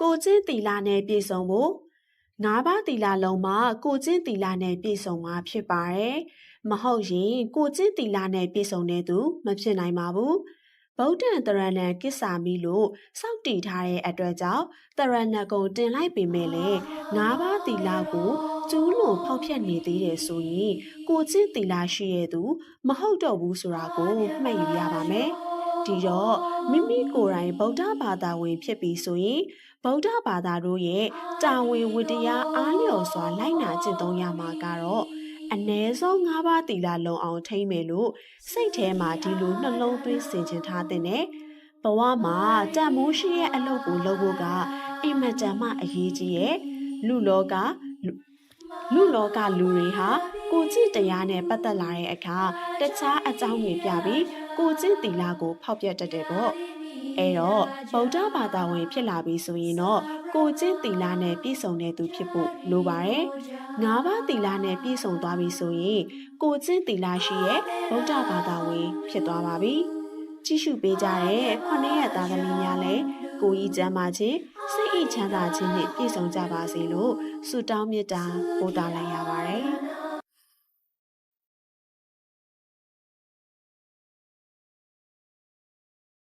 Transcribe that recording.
ကိုချင်းတီလာနဲ့ပြည့်စုံဖို့ငါးပါးတီလာလုံးမှာကိုချင်းတီလာနဲ့ပြည့်စုံမှာဖြစ်ပါတယ်။မဟုတ်ရင်ကိုချင်းတီလာနဲ့ပြည့်စုံတဲ့သူမဖြစ်နိုင်ပါဘူး။ဗုဒ္ဓံတရဏံကိစ္ဆာမိလို့စောက်တည်ထားတဲ့အတွက်ကြောင့်တရဏဂုံတင်လိုက်ပေမဲ့လည်းငါးပါးတီလာကိုကျူးလွန်ဖောက်ဖျက်နေသေးတယ်ဆိုရင်ကိုချင်းတီလာရှိရဲ့သူမဟုတ်တော့ဘူးဆိုတာကိုမှတ်ယူရပါမယ်။ ဒီတော့မိမိကိုယ်တိုင်ဗုဒ္ဓဘာသာဝင်ဖြစ်ပြီးဆိုရင်ဗုဒ္ဓဘာသာတို့ရဲ့တာဝန်ဝတ္တရားအားလျော်စွာလိုက်နာကျင့်သုံးရမှာကတော့အ ਨੇ ဆုံး၅ပါးတီလာလုံအောင်ထိမ့်မယ်လို့စိတ်ထဲမှာဒီလိုနှလုံးသွင်းဆင်ခြင်ထားတဲ့နဲ့ဘဝမှာတန်မိုးရှိရဲ့အလုပ်ကိုလုပ်ဖို့ကအင်မတန်မှအရေးကြီးရဲ့လူလောကလူလူလောကလူတွေဟာ ကိုကြည့်တရားနဲ့ပတ်သက်လာတဲ့အခါတခြားအကြောင်းတွေပြပြီးကိုကြည့်တီလာကိုဖောက်ပြတတ်တယ်ပေါ့အဲ့တော့ဗုဒ္ဓဘာသာဝင်ဖြစ်လာပြီဆိုရင်တော့ကိုကျင့်တီလာနဲ့ပြည့်စုံတဲ့သူဖြစ်ဖို့လိုပါတယ်။ငါးပါးတီလာနဲ့ပြည့်စုံသွားပြီဆိုရင်ကိုကျင့်တီလာရှိရဲ့ဗုဒ္ဓဘာသာဝင်ဖြစ်သွားပါပြီ။ကြည့်ရှုပေးကြတဲ့ခொနည်းရသားသမီးများလည်းကိုကြီးကျမ်းမာခြင်းစိတ်ဤချမ်းသာခြင်းနဲ့ပြည့်စုံကြပါစေလို့ဆုတောင်းမေတ္တာပို့တာလိုက်ရပါတယ်